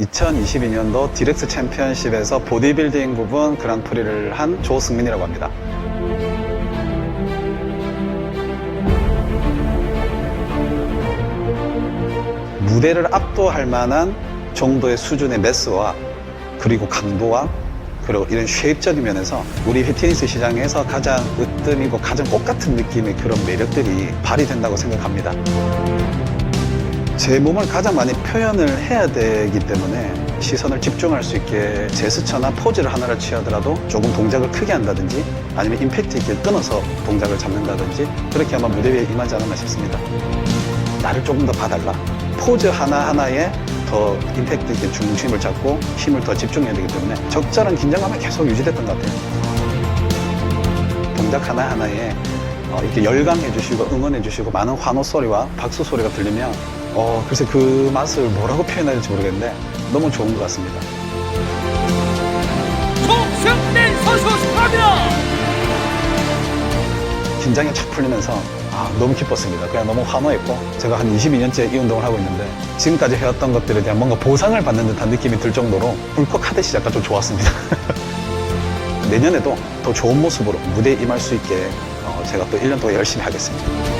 2022년도 디렉스 챔피언십에서 보디빌딩 부분 그랑프리를 한 조승민이라고 합니다. 무대를 압도할 만한 정도의 수준의 매스와 그리고 강도와 그리고 이런 쉐입적인 면에서 우리 피트니스 시장에서 가장 으뜸이고 가장 꽃 같은 느낌의 그런 매력들이 발휘된다고 생각합니다. 제 몸을 가장 많이 표현을 해야 되기 때문에 시선을 집중할 수 있게 제스처나 포즈를 하나를 취하더라도 조금 동작을 크게 한다든지 아니면 임팩트 있게 끊어서 동작을 잡는다든지 그렇게 아마 무대 위에 임하지 않았나 싶습니다. 나를 조금 더 봐달라. 포즈 하나하나에 더 임팩트 있게 중심을 잡고 힘을 더 집중해야 되기 때문에 적절한 긴장감이 계속 유지됐던 것 같아요. 동작 하나하나에 어, 이렇게 열광해 주시고 응원해 주시고 많은 환호 소리와 박수 소리가 들리면 어, 글쎄 그 맛을 뭐라고 표현해야 될지 모르겠는데 너무 좋은 것 같습니다. 송승민 선수 축하합니다. 긴장이 착 풀리면서 아, 너무 기뻤습니다. 그냥 너무 환호했고 제가 한 22년째 이 운동을 하고 있는데 지금까지 해왔던 것들에 대한 뭔가 보상을 받는 듯한 느낌이 들 정도로 울컥하듯이 약간 좀 좋았습니다. 내년에도 더 좋은 모습으로 무대에 임할 수 있게 어, 제가 또 1년 동안 열심히 하겠습니다.